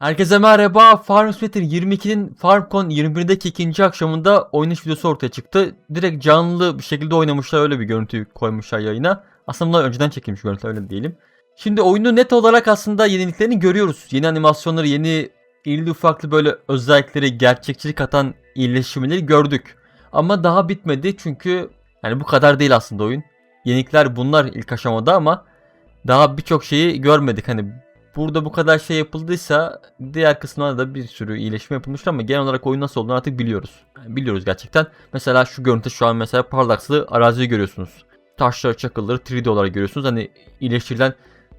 Herkese merhaba. Farm Simulator 22'nin FarmCon 21'deki ikinci akşamında oynanış videosu ortaya çıktı. Direkt canlı bir şekilde oynamışlar öyle bir görüntü koymuşlar yayına. Aslında önceden çekilmiş görüntü öyle diyelim. Şimdi oyunu net olarak aslında yeniliklerini görüyoruz. Yeni animasyonları, yeni irili ufaklı böyle özellikleri, gerçekçilik katan iyileşmeleri gördük. Ama daha bitmedi çünkü yani bu kadar değil aslında oyun. Yenilikler bunlar ilk aşamada ama daha birçok şeyi görmedik. Hani burada bu kadar şey yapıldıysa diğer kısımlarda da bir sürü iyileşme yapılmıştır ama genel olarak oyun nasıl olduğunu artık biliyoruz. Yani biliyoruz gerçekten. Mesela şu görüntü şu an mesela parlakslı araziyi görüyorsunuz. Taşları, çakılları 3D olarak görüyorsunuz. Hani iyileştirilen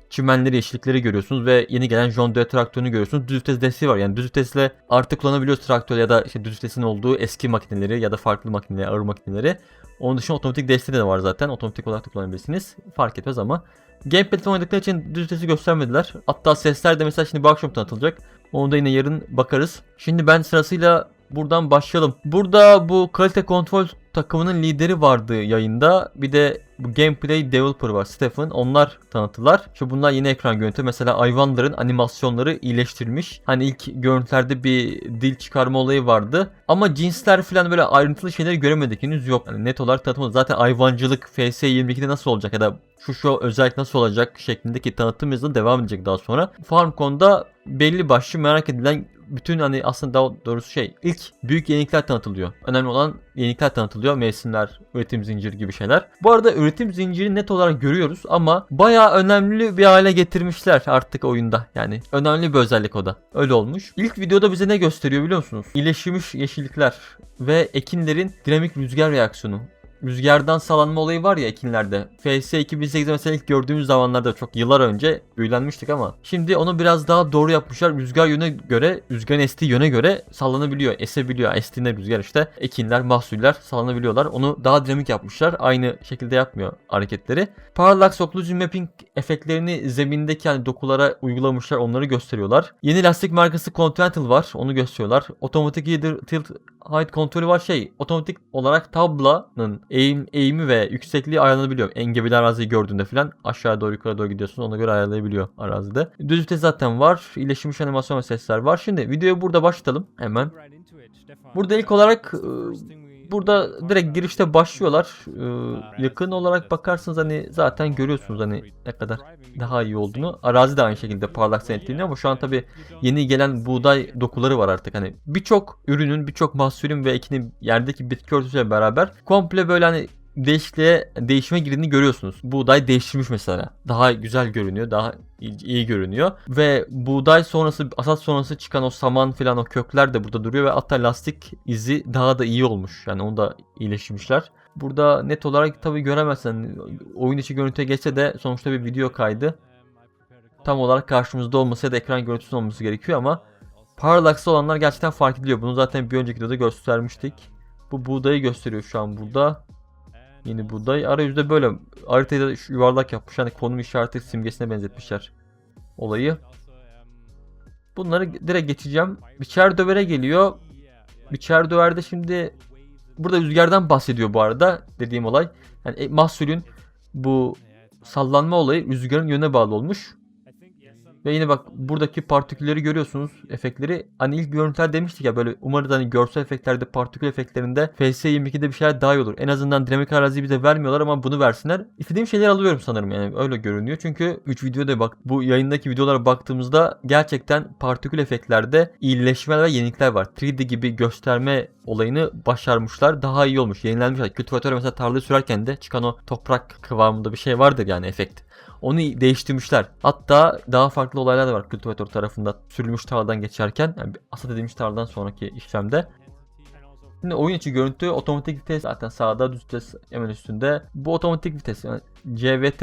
çimenleri, yeşillikleri görüyorsunuz ve yeni gelen John Deere traktörünü görüyorsunuz. Düz vites desteği var. Yani düz vitesle artık kullanabiliyoruz traktör ya da işte düz vitesin olduğu eski makineleri ya da farklı makineleri, ağır makineleri. Onun dışında otomatik desteği de var zaten. Otomatik olarak da kullanabilirsiniz. Fark etmez ama Gamepad'le oynadıkları için düz vitesi göstermediler. Hatta sesler de mesela şimdi bu akşam tanıtılacak. Onu da yine yarın bakarız. Şimdi ben sırasıyla buradan başlayalım. Burada bu kalite kontrol takımının lideri vardı yayında. Bir de bu gameplay developer var Stephen. Onlar tanıttılar. Şu bunlar yeni ekran görüntü. Mesela hayvanların animasyonları iyileştirilmiş. Hani ilk görüntülerde bir dil çıkarma olayı vardı. Ama cinsler falan böyle ayrıntılı şeyleri göremedik henüz yok. Yani net olarak tanıtılmadı. Zaten hayvancılık FS22'de nasıl olacak ya da şu şu özellik nasıl olacak şeklindeki tanıtım devam edecek daha sonra. FarmCon'da belli başlı merak edilen bütün hani aslında daha doğrusu şey ilk büyük yenilikler tanıtılıyor. Önemli olan yenilikler tanıtılıyor. Mevsimler, üretim zinciri gibi şeyler. Bu arada üretim zinciri net olarak görüyoruz ama bayağı önemli bir hale getirmişler artık oyunda. Yani önemli bir özellik o da. Öyle olmuş. İlk videoda bize ne gösteriyor biliyor musunuz? İyileşmiş yeşillikler ve ekinlerin dinamik rüzgar reaksiyonu rüzgardan sallanma olayı var ya ekinlerde. FS 2008'de mesela ilk gördüğümüz zamanlarda çok yıllar önce büyülenmiştik ama şimdi onu biraz daha doğru yapmışlar. Rüzgar yöne göre, rüzgarın estiği yöne göre sallanabiliyor, esebiliyor. Estiğinde rüzgar işte ekinler, mahsuller sallanabiliyorlar. Onu daha dinamik yapmışlar. Aynı şekilde yapmıyor hareketleri. Parallax Occlusion Mapping efektlerini zemindeki hani dokulara uygulamışlar. Onları gösteriyorlar. Yeni lastik markası Continental var. Onu gösteriyorlar. Otomatik Tilt Height kontrolü var şey otomatik olarak tablanın eğim, eğimi ve yüksekliği ayarlanabiliyor. Engebeli araziyi gördüğünde falan aşağı doğru yukarı doğru gidiyorsunuz ona göre ayarlayabiliyor arazide. Düz vites zaten var. İyileşmiş animasyon ve sesler var. Şimdi videoyu burada başlatalım hemen. Burada ilk olarak e, burada direkt girişte başlıyorlar. Ee, yakın olarak bakarsanız hani zaten görüyorsunuz hani ne kadar daha iyi olduğunu. Arazi de aynı şekilde parlak etkileniyor ama şu an tabi yeni gelen buğday dokuları var artık. Hani birçok ürünün, birçok mahsulün ve ekinin yerdeki bitki örtüsüyle beraber komple böyle hani değişikliğe değişime girdiğini görüyorsunuz. Buğday değiştirmiş mesela. Daha güzel görünüyor, daha iyi, görünüyor ve buğday sonrası asat sonrası çıkan o saman falan o kökler de burada duruyor ve hatta lastik izi daha da iyi olmuş. Yani onu da iyileştirmişler. Burada net olarak tabi göremezsen oyun içi görüntüye geçse de sonuçta bir video kaydı. Tam olarak karşımızda olması ya da ekran görüntüsünün olması gerekiyor ama Parallax'lı olanlar gerçekten fark ediliyor. Bunu zaten bir önceki videoda göstermiştik. Bu buğdayı gösteriyor şu an burada. Yeni buğday. Arayüzde böyle haritayı da yuvarlak yapmış. Hani konum işareti simgesine benzetmişler olayı. Bunları direkt geçeceğim. Biçer dövere geliyor. Biçer döverde şimdi burada rüzgardan bahsediyor bu arada dediğim olay. Yani e, mahsulün bu sallanma olayı rüzgarın yöne bağlı olmuş. Ve yine bak buradaki partikülleri görüyorsunuz efektleri. Hani ilk görüntüler demiştik ya böyle umarız hani görsel efektlerde partikül efektlerinde FS22'de bir şeyler daha iyi olur. En azından dinamik araziyi bize vermiyorlar ama bunu versinler. İstediğim şeyler alıyorum sanırım yani öyle görünüyor. Çünkü 3 videoda bak bu yayındaki videolara baktığımızda gerçekten partikül efektlerde iyileşmeler ve yenilikler var. 3D gibi gösterme olayını başarmışlar. Daha iyi olmuş. Yenilenmişler. Kültivatör mesela tarlayı sürerken de çıkan o toprak kıvamında bir şey vardır yani efekt. Onu değiştirmişler. Hatta daha farklı olaylar da var kültivatör tarafında sürülmüş tarladan geçerken. Yani asat edilmiş tarladan sonraki işlemde. Şimdi oyun içi görüntü otomatik vites zaten sağda düz vites hemen üstünde. Bu otomatik vites yani CVT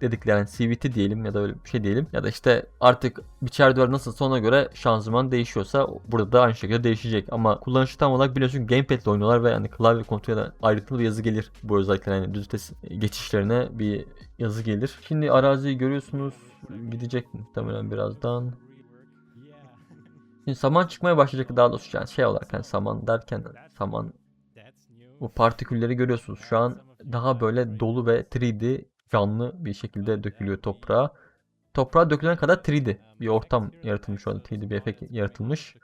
dedikleri yani CVT diyelim ya da öyle bir şey diyelim. Ya da işte artık biçer duvar nasıl ona göre şanzıman değişiyorsa burada da aynı şekilde değişecek. Ama kullanışı tam olarak biliyorsun gamepad ile oynuyorlar ve yani klavye kontrolüyle ayrıntılı bir yazı gelir. Bu özellikle yani düz vites geçişlerine bir yazı gelir. Şimdi araziyi görüyorsunuz. Gidecek muhtemelen birazdan. Şimdi saman çıkmaya başlayacak daha doğrusu yani şey olarak yani saman derken saman bu partikülleri görüyorsunuz. Şu an daha böyle dolu ve 3D canlı bir şekilde dökülüyor toprağa. toprağa dökülene kadar 3D bir ortam yaratılmış orada. 3D bir efekt yaratılmış.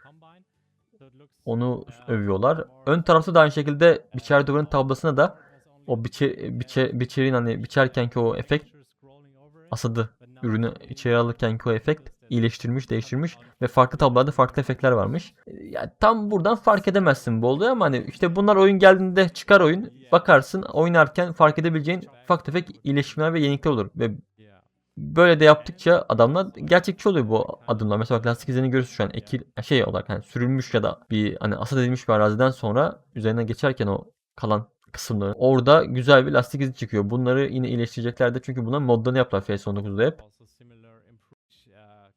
Onu övüyorlar. Ön tarafta da aynı şekilde biçer duvarın tablasına da o biçe, biçe, biçerin hani biçerkenki o efekt asadı ürünü içeri alırkenki o efekt iyileştirmiş, değiştirmiş ve farklı tablolarda farklı efektler varmış. Yani tam buradan fark edemezsin bu oluyor ama hani işte bunlar oyun geldiğinde çıkar oyun bakarsın oynarken fark edebileceğin ufak tefek iyileşmeler ve yenilikler olur ve böyle de yaptıkça adamlar gerçekçi oluyor bu adımlar. Mesela bak lastik izlerini görüyorsun şu an ekil şey olarak hani sürülmüş ya da bir hani asat edilmiş bir araziden sonra üzerine geçerken o kalan kısımları. Orada güzel bir lastik izi çıkıyor. Bunları yine iyileştireceklerdir çünkü bunların modlarını yaptılar FS19'da hep.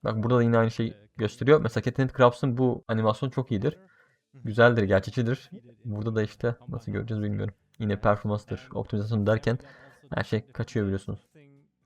Bak burada da yine aynı şey gösteriyor. Mesela Catnip Crafts'ın bu animasyon çok iyidir. Güzeldir, gerçekçidir. Burada da işte nasıl göreceğiz bilmiyorum. Yine performanstır, optimizasyon derken her şey kaçıyor biliyorsunuz.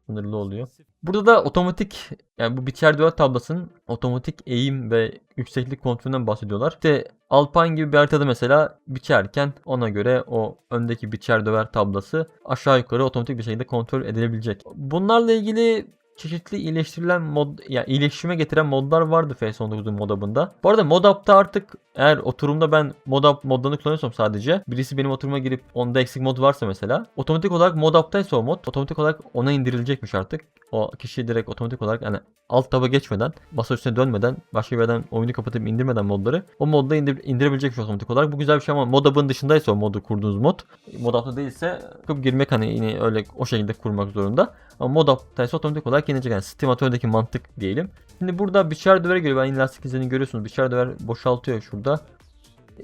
Sınırlı oluyor. Burada da otomatik yani bu biçer duvar tablasının otomatik eğim ve yükseklik kontrolünden bahsediyorlar. İşte Alpine gibi bir haritada mesela biçerken ona göre o öndeki biçer döver tablası aşağı yukarı otomatik bir şekilde kontrol edilebilecek. Bunlarla ilgili çeşitli iyileştirilen mod ya yani iyileştirme getiren modlar vardı FS19'un modabında. Bu arada modapta artık eğer oturumda ben modap modlarını kullanıyorsam sadece birisi benim oturuma girip onda eksik mod varsa mesela otomatik olarak modaptaysa o mod otomatik olarak ona indirilecekmiş artık. O kişi direkt otomatik olarak yani alt taba geçmeden, masa üstüne dönmeden, başka bir yerden oyunu kapatıp indirmeden modları o modda indir, indirebilecekmiş otomatik olarak. Bu güzel bir şey ama modabın dışındaysa o modu kurduğunuz mod, modapta değilse girmek hani yine öyle o şekilde kurmak zorunda. Ama modaptaysa otomatik olarak yenecek. Yani stimatördeki mantık diyelim. Şimdi burada biçer dövere geliyor. Ben yine lastik izlerini görüyorsunuz. Biçer döver boşaltıyor şurada.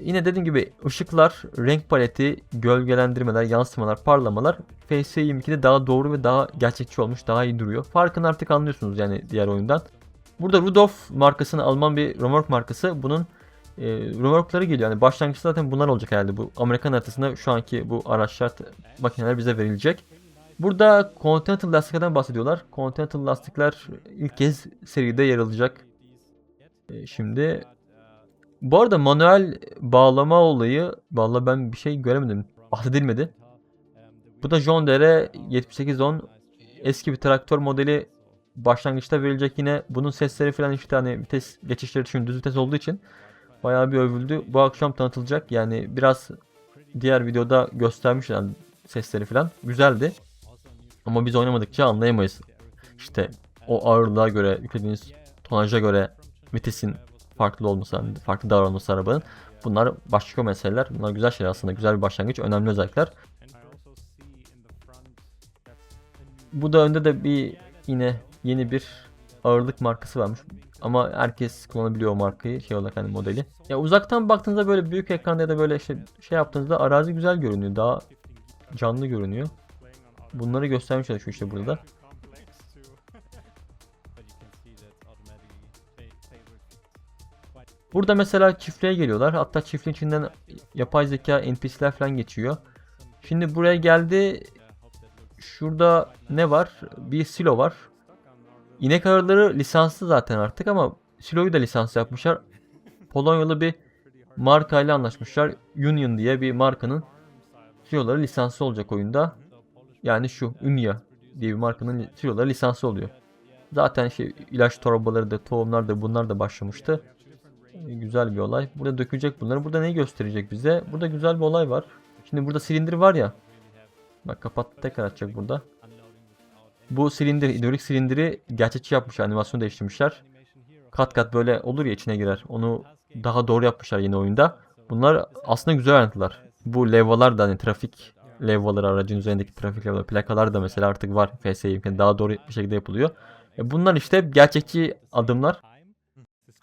Yine dediğim gibi ışıklar, renk paleti, gölgelendirmeler, yansımalar, parlamalar FS22'de daha doğru ve daha gerçekçi olmuş, daha iyi duruyor. Farkını artık anlıyorsunuz yani diğer oyundan. Burada Rudolf markasını Alman bir römork markası. Bunun e, römorkları geliyor. Yani başlangıçta zaten bunlar olacak herhalde. Bu Amerikan haritasında şu anki bu araçlar, makineler bize verilecek. Burada Continental lastiklerden bahsediyorlar. Continental lastikler ilk kez seride yer alacak. E, şimdi bu arada manuel bağlama olayı valla ben bir şey göremedim. Bahsedilmedi. Bu da John Deere 7810 eski bir traktör modeli başlangıçta verilecek yine bunun sesleri falan işte hani vites geçişleri için düz vites olduğu için bayağı bir övüldü. Bu akşam tanıtılacak yani biraz diğer videoda göstermişler sesleri falan güzeldi. Ama biz oynamadıkça anlayamayız. İşte o ağırlığa göre yüklediğiniz tonaja göre vitesin farklı olması, yani farklı davranması arabanın. Bunlar başka meseleler. Bunlar güzel şeyler aslında. Güzel bir başlangıç. Önemli özellikler. Bu da önde de bir yine yeni bir ağırlık markası varmış. Ama herkes kullanabiliyor o markayı şey olarak hani modeli. Ya uzaktan baktığınızda böyle büyük ekranda ya da böyle işte şey yaptığınızda arazi güzel görünüyor. Daha canlı görünüyor. Bunları göstermiş çalışıyor işte burada. Burada mesela çiftliğe geliyorlar. Hatta çiftliğin içinden yapay zeka NPC'ler falan geçiyor. Şimdi buraya geldi. Şurada ne var? Bir silo var. İnek ağırları lisanslı zaten artık ama siloyu da lisans yapmışlar. Polonyalı bir markayla anlaşmışlar. Union diye bir markanın siloları lisanslı olacak oyunda. Yani şu Unya diye bir markanın siloları lisanslı oluyor. Zaten şey ilaç torbaları da tohumlar da bunlar da başlamıştı. Güzel bir olay. Burada dökülecek bunları. Burada neyi gösterecek bize? Burada güzel bir olay var. Şimdi burada silindir var ya. Bak kapattı tekrar açacak burada. Bu silindir, hidrolik silindiri gerçekçi yapmışlar. Animasyonu değiştirmişler. Kat kat böyle olur ya içine girer. Onu daha doğru yapmışlar yeni oyunda. Bunlar aslında güzel ayrıntılar. Bu levhalar da hani trafik levhaları aracın üzerindeki trafik levhaları plakalar da mesela artık var. FS'ye daha doğru bir şekilde yapılıyor. E bunlar işte gerçekçi adımlar.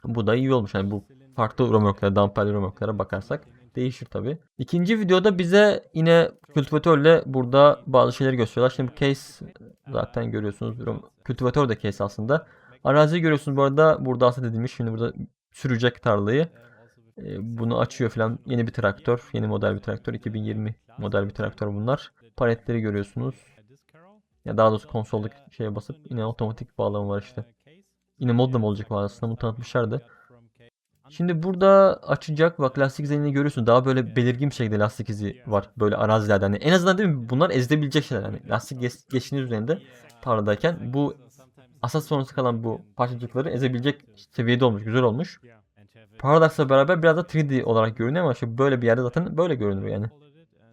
Bu da iyi olmuş. Yani bu farklı römorklara, damperli römorklara bakarsak değişir tabi. İkinci videoda bize yine kültivatörle burada bazı şeyleri gösteriyorlar. Şimdi bu case zaten görüyorsunuz. Kültivatör de case aslında. Araziyi görüyorsunuz bu arada. Burada aslında edilmiş. Şimdi burada sürecek tarlayı. E, bunu açıyor falan. Yeni bir traktör. Yeni model bir traktör. 2020 model bir traktör bunlar. Paletleri görüyorsunuz. Ya daha doğrusu konsoldaki şeye basıp yine otomatik bağlama var işte. Yine modla mı olacak aslında bunu tanıtmışlardı. Şimdi burada açacak bak lastik izlerini görüyorsun. Daha böyle belirgin bir şekilde lastik izi var böyle arazilerde. Hani en azından değil mi bunlar ezilebilecek şeyler. Hani lastik geç, geçtiğiniz üzerinde tarladayken bu asas sonrası kalan bu parçacıkları ezebilecek seviyede olmuş. Güzel olmuş. Paradox'la beraber biraz da 3D olarak görünüyor ama işte böyle bir yerde zaten böyle görünür yani.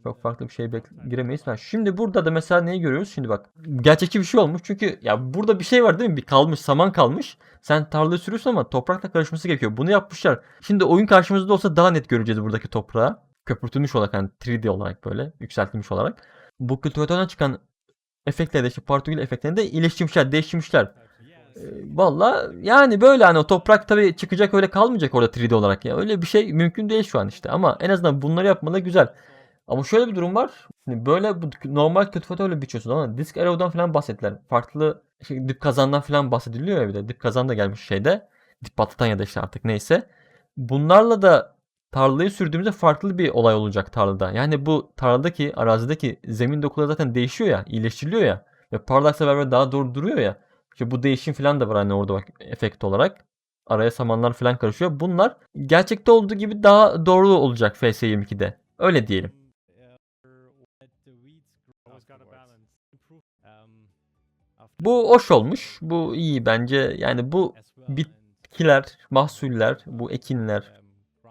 Çok farklı bir şey giremeyiz. Ha, şimdi burada da mesela neyi görüyoruz? Şimdi bak gerçekçi bir şey olmuş. Çünkü ya burada bir şey var değil mi? Bir kalmış saman kalmış. Sen tarlayı sürüyorsun ama toprakla karışması gerekiyor. Bunu yapmışlar. Şimdi oyun karşımızda olsa daha net göreceğiz buradaki toprağı. Köpürtülmüş olarak yani 3D olarak böyle yükseltilmiş olarak. Bu kültivatörden çıkan efektleri de işte partikül efektlerini de iyileştirmişler, değiştirmişler. Ee, Valla yani böyle hani o toprak tabii çıkacak öyle kalmayacak orada 3D olarak ya. Öyle bir şey mümkün değil şu an işte ama en azından bunları yapmaları güzel. Ama şöyle bir durum var. Şimdi böyle bu normal kültivatörle biçiyorsun ama disk arrow'dan falan bahsettiler. Farklı şey, dip kazandan falan bahsediliyor ya bir de. Dip kazan da gelmiş şeyde. Dip patlatan ya da işte artık neyse. Bunlarla da tarlayı sürdüğümüzde farklı bir olay olacak tarlada. Yani bu tarladaki, arazideki zemin dokuları zaten değişiyor ya, iyileştiriliyor ya. Ve Parallax'la beraber daha doğru duruyor ya. İşte bu değişim falan da var hani orada bak efekt olarak. Araya samanlar falan karışıyor. Bunlar gerçekte olduğu gibi daha doğru olacak FS22'de. Öyle diyelim. Bu hoş olmuş. Bu iyi bence. Yani bu bitkiler, mahsuller, bu ekinler,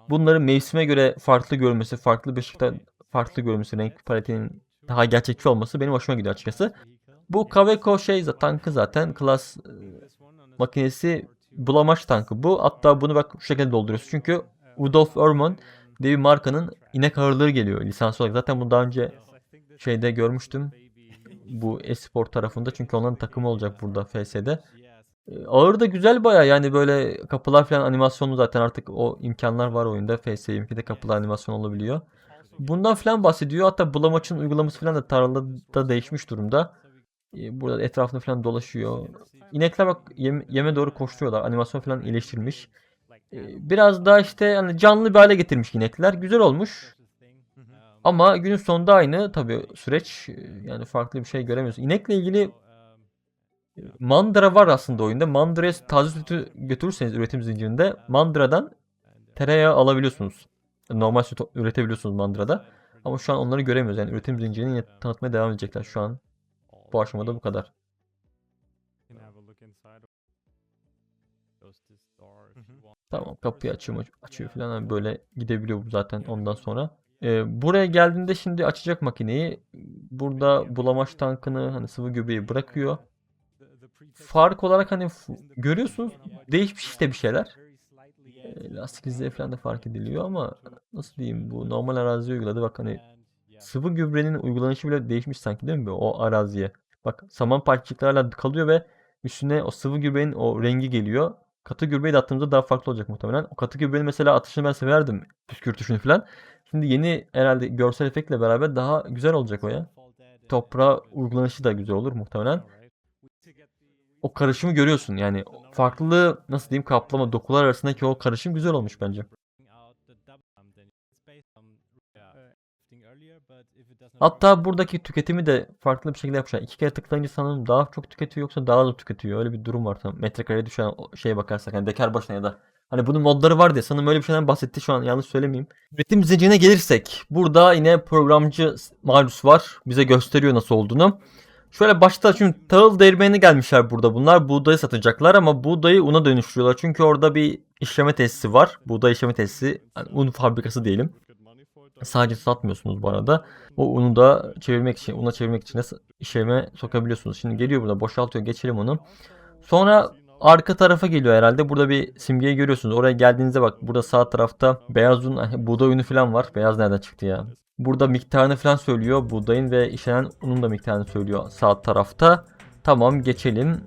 bunların mevsime göre farklı görmesi, farklı bir ışıkta farklı görmesi, renk paletinin daha gerçekçi olması benim hoşuma gidiyor açıkçası. Bu Kaweco şey tankı zaten klas e, makinesi bulamaç tankı bu. Hatta bunu bak şu şekilde dolduruyorsun. Çünkü Rudolf Erman diye bir markanın inek ağırlığı geliyor lisans olarak. Zaten bunu daha önce şeyde görmüştüm. Bu espor tarafında çünkü onların takımı olacak burada FS'de. E, Ağır da güzel baya yani böyle kapılar falan animasyonlu zaten artık o imkanlar var oyunda. FS22'de kapılar animasyon olabiliyor. Bundan falan bahsediyor. Hatta bulamaçın uygulaması falan da tarlada değişmiş durumda. E, Burada etrafında falan dolaşıyor. İnekler bak yem- yeme doğru koşturuyorlar. Animasyon falan iyileştirilmiş. E, Biraz daha işte yani canlı bir hale getirmiş inekler. Güzel olmuş. Ama günün sonunda aynı tabii süreç. E, Yani farklı bir şey göremiyoruz. İnekle ilgili mandıra var aslında oyunda. Mandıraya taze sütü götürürseniz üretim zincirinde mandıradan tereyağı alabiliyorsunuz. Normal süt üretebiliyorsunuz mandırada. Ama şu an onları göremiyoruz. Yani üretim zincirini tanıtmaya devam edecekler şu an. Bu aşamada bu kadar. Tamam kapıyı açıyor, açıyor falan hani böyle gidebiliyor bu zaten ondan sonra. Ee, buraya geldiğinde şimdi açacak makineyi. Burada bulamaç tankını hani sıvı göbeği bırakıyor. Fark olarak hani görüyorsunuz değişmiş işte bir şeyler. Ee, lastik izleri falan da fark ediliyor ama nasıl diyeyim bu normal araziye uyguladı bak hani sıvı gübrenin uygulanışı bile değişmiş sanki değil mi o araziye. Bak saman parçacıklarla kalıyor ve üstüne o sıvı gübrenin o rengi geliyor. Katı gübreyi de attığımızda daha farklı olacak muhtemelen. O katı gübrenin mesela atışını ben severdim. Püskürtüşünü falan. Şimdi yeni herhalde görsel efektle beraber daha güzel olacak o ya. Toprağa uygulanışı da güzel olur muhtemelen. O karışımı görüyorsun yani farklı nasıl diyeyim kaplama dokular arasındaki o karışım güzel olmuş bence. Hatta buradaki tüketimi de farklı bir şekilde yapmışlar. İki kere tıklayınca sanırım daha çok tüketiyor yoksa daha az tüketiyor. Öyle bir durum var. Tam metrekareye düşen şeye bakarsak hani dekar başına ya da hani bunun modları var diye sanırım öyle bir şeyden bahsetti şu an yanlış söylemeyeyim. Üretim zincirine gelirsek burada yine programcı Marius var. Bize gösteriyor nasıl olduğunu. Şöyle başta şimdi tahıl değirmenine gelmişler burada bunlar. Buğdayı satacaklar ama buğdayı una dönüştürüyorlar. Çünkü orada bir işleme tesisi var. Buğday işleme tesisi. Yani un fabrikası diyelim. Sadece satmıyorsunuz bu arada. O unu da çevirmek için, una çevirmek için de işleme sokabiliyorsunuz. Şimdi geliyor burada boşaltıyor. Geçelim onu. Sonra arka tarafa geliyor herhalde. Burada bir simgeyi görüyorsunuz. Oraya geldiğinizde bak burada sağ tarafta beyaz un, eh, buğday unu falan var. Beyaz nereden çıktı ya? Burada miktarını falan söylüyor. Buğdayın ve işlenen unun da miktarını söylüyor sağ tarafta. Tamam geçelim.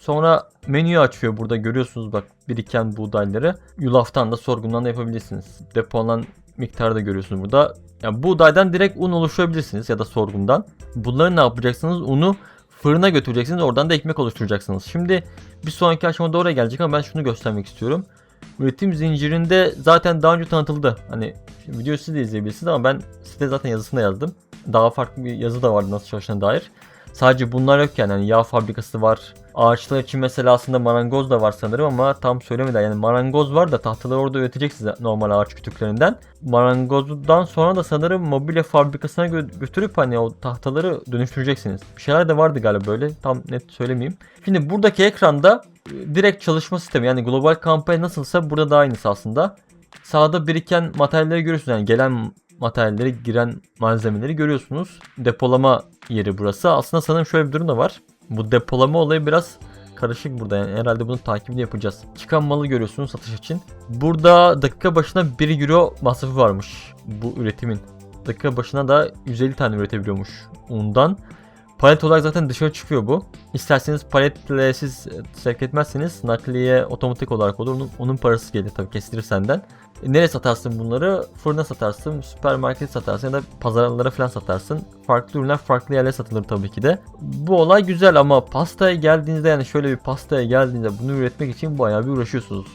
Sonra menüyü açıyor burada görüyorsunuz bak biriken buğdayları. Yulaftan da sorgundan da yapabilirsiniz. Depolanan miktarı da görüyorsunuz burada. Yani buğdaydan direkt un oluşturabilirsiniz ya da sorgundan. Bunları ne yapacaksınız? Unu fırına götüreceksiniz. Oradan da ekmek oluşturacaksınız. Şimdi bir sonraki aşamada oraya gelecek ama ben şunu göstermek istiyorum. Üretim zincirinde zaten daha önce tanıtıldı. Hani videoyu siz de izleyebilirsiniz ama ben site zaten yazısında yazdım. Daha farklı bir yazı da vardı nasıl çalıştığına dair. Sadece bunlar yok yani. Yağ fabrikası var. Ağaçlar için mesela aslında marangoz da var sanırım ama tam söylemediler. Yani marangoz var da tahtaları orada üreteceksiniz normal ağaç kütüklerinden. Marangozdan sonra da sanırım mobilya fabrikasına gö- götürüp hani o tahtaları dönüştüreceksiniz. Bir şeyler de vardı galiba böyle tam net söylemeyeyim. Şimdi buradaki ekranda e, direkt çalışma sistemi yani global kampanya nasılsa burada da aynısı aslında. Sağda biriken materyalleri görüyorsunuz yani gelen materyalleri giren malzemeleri görüyorsunuz. Depolama yeri burası. Aslında sanırım şöyle bir durum da var. Bu depolama olayı biraz karışık burada yani herhalde bunun takibini yapacağız. Çıkan malı görüyorsunuz satış için. Burada dakika başına 1 euro masrafı varmış bu üretimin. Dakika başına da 150 tane üretebiliyormuş undan. Palet olarak zaten dışarı çıkıyor bu. İsterseniz paletle siz sevk etmezseniz nakliye otomatik olarak olur. Onun, onun parası gelir tabii kesilir senden. E, Nereye satarsın bunları? Fırına satarsın, süpermarket satarsın ya da pazarlara falan satarsın. Farklı ürünler farklı yerlere satılır tabii ki de. Bu olay güzel ama pastaya geldiğinizde yani şöyle bir pastaya geldiğinizde bunu üretmek için bayağı bir uğraşıyorsunuz.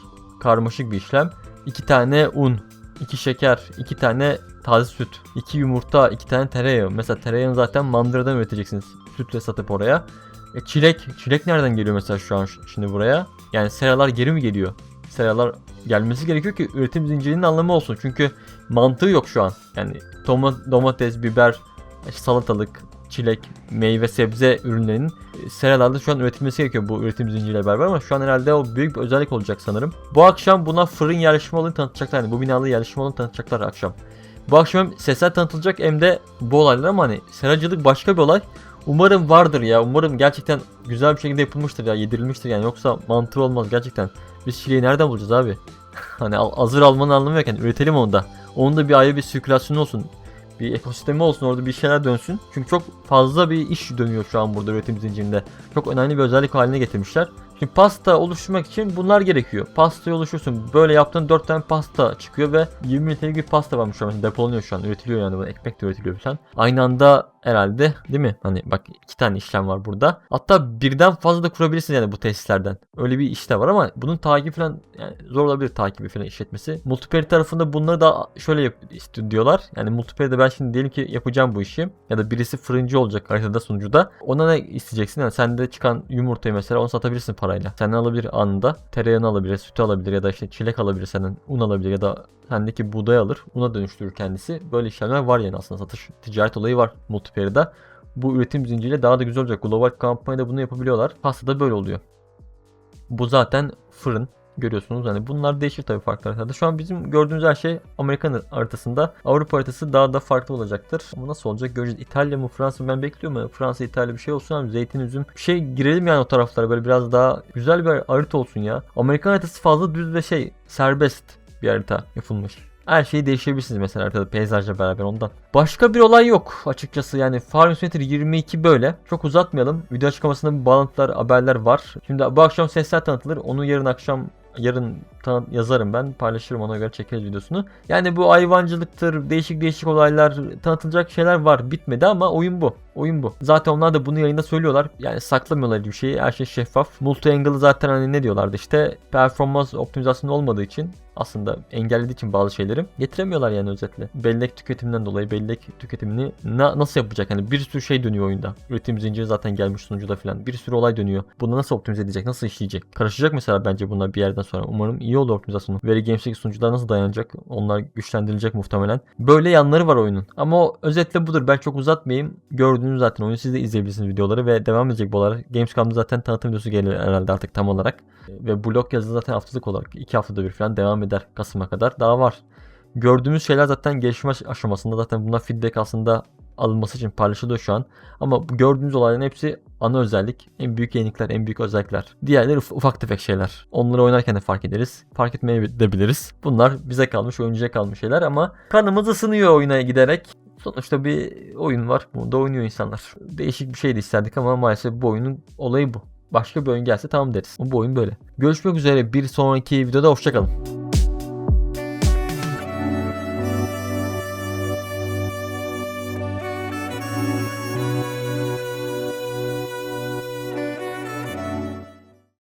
Karmaşık bir işlem. 2 tane un, 2 şeker, 2 tane taze süt, 2 yumurta, 2 tane tereyağı. Mesela tereyağını zaten mandıradan üreteceksiniz. Sütle satıp oraya. E çilek, çilek nereden geliyor mesela şu an şimdi buraya? Yani seralar geri mi geliyor? Seralar gelmesi gerekiyor ki üretim zincirinin anlamı olsun. Çünkü mantığı yok şu an. Yani domates, biber, işte salatalık, çilek, meyve, sebze ürünlerinin e, seralarda şu an üretilmesi gerekiyor bu üretim zinciriyle beraber ama şu an herhalde o büyük bir özellik olacak sanırım. Bu akşam buna fırın yerleşme alanı tanıtacaklar. Yani bu binalı yerleşme alanı tanıtacaklar akşam. Bu akşam sesler tanıtılacak hem de bu olaylar ama hani seracılık başka bir olay. Umarım vardır ya. Umarım gerçekten güzel bir şekilde yapılmıştır ya. Yedirilmiştir yani. Yoksa mantığı olmaz gerçekten. Biz çileği nereden bulacağız abi? hani hazır almanın anlamı yok. Yani üretelim onu da. Onun da bir ayrı bir sirkülasyonu olsun. Bir ekosistemi olsun orada bir şeyler dönsün. Çünkü çok fazla bir iş dönüyor şu an burada üretim zincirinde. Çok önemli bir özellik haline getirmişler. Şimdi pasta oluşturmak için bunlar gerekiyor. Pastayı oluştursun. Böyle yaptığın 4 tane pasta çıkıyor ve 20 litrelik bir pasta varmış şu an. Depolanıyor şu an. Üretiliyor yani. Ekmek de üretiliyor falan. Aynı anda herhalde değil mi? Hani bak iki tane işlem var burada. Hatta birden fazla da kurabilirsiniz yani bu tesislerden. Öyle bir iş de var ama bunun takibi falan yani zor olabilir takibi falan işletmesi. Multiplayer tarafında bunları da şöyle yap diyorlar. Yani multiplayer'de ben şimdi diyelim ki yapacağım bu işi. Ya da birisi fırıncı olacak haritada sunucuda. Ona ne isteyeceksin? Yani sende çıkan yumurtayı mesela onu satabilirsin parayla. Senden alabilir anında. Tereyağını alabilir, sütü alabilir ya da işte çilek alabilir senden. Un alabilir ya da sendeki buğday alır. Una dönüştürür kendisi. Böyle işlemler var yani aslında satış ticaret olayı var multiplayer'da. Bu üretim zinciriyle daha da güzel olacak. Global kampanyada bunu yapabiliyorlar. Pastada böyle oluyor. Bu zaten fırın görüyorsunuz. Hani bunlar değişir tabii farklı haritada. Şu an bizim gördüğümüz her şey Amerikan haritasında. Avrupa haritası daha da farklı olacaktır. Ama nasıl olacak göreceğiz. İtalya mı Fransa mı ben bekliyorum ama Fransa İtalya bir şey olsun abi. Zeytin üzüm. Bir şey girelim yani o taraflara böyle biraz daha güzel bir harita olsun ya. Amerikan haritası fazla düz ve şey serbest bir harita yapılmış. Her şeyi değişebilirsiniz mesela haritada peyzajla beraber ondan. Başka bir olay yok açıkçası yani Farm Simulator 22 böyle. Çok uzatmayalım. Video açıklamasında bağlantılar, haberler var. Şimdi bu akşam sesler tanıtılır. Onu yarın akşam yarın tanı- yazarım ben paylaşırım ona göre çekeriz videosunu. Yani bu hayvancılıktır değişik değişik olaylar tanıtılacak şeyler var bitmedi ama oyun bu. Oyun bu. Zaten onlar da bunu yayında söylüyorlar. Yani saklamıyorlar bir şeyi. Her şey şeffaf. Multi angle'ı zaten hani ne diyorlardı işte performans optimizasyonu olmadığı için aslında engellediği için bazı şeyleri getiremiyorlar yani özetle. Bellek tüketiminden dolayı bellek tüketimini na- nasıl yapacak? Hani bir sürü şey dönüyor oyunda. Üretim zinciri zaten gelmiş sunucuda falan. Bir sürü olay dönüyor. Bunu nasıl optimize edecek? Nasıl işleyecek? Karışacak mesela bence bunlar bir yerden sonra. Umarım iyi olur optimizasyonu. Veri Games'teki sunucular nasıl dayanacak? Onlar güçlendirilecek muhtemelen. Böyle yanları var oyunun. Ama özetle budur. Ben çok uzatmayayım. Gördüğünüz zaten oyunu siz de izleyebilirsiniz videoları ve devam edecek bu olarak. Gamescom'da zaten tanıtım videosu gelir herhalde artık tam olarak. Ve blog yazı zaten haftalık olarak 2 haftada bir falan devam eder Kasım'a kadar. Daha var. Gördüğümüz şeyler zaten gelişme aş- aşamasında zaten bunlar feedback aslında alınması için paylaşılıyor şu an. Ama gördüğünüz olayların hepsi ana özellik. En büyük yenilikler, en büyük özellikler. Diğerleri uf- ufak tefek şeyler. Onları oynarken de fark ederiz. Fark etmeyebiliriz. Bunlar bize kalmış, oyuncuya kalmış şeyler ama kanımız ısınıyor oyuna giderek. Sonuçta bir oyun var. Bunu da oynuyor insanlar. Değişik bir şey de isterdik ama maalesef bu oyunun olayı bu. Başka bir oyun gelse tamam deriz. Bu oyun böyle. Görüşmek üzere bir sonraki videoda hoşçakalın.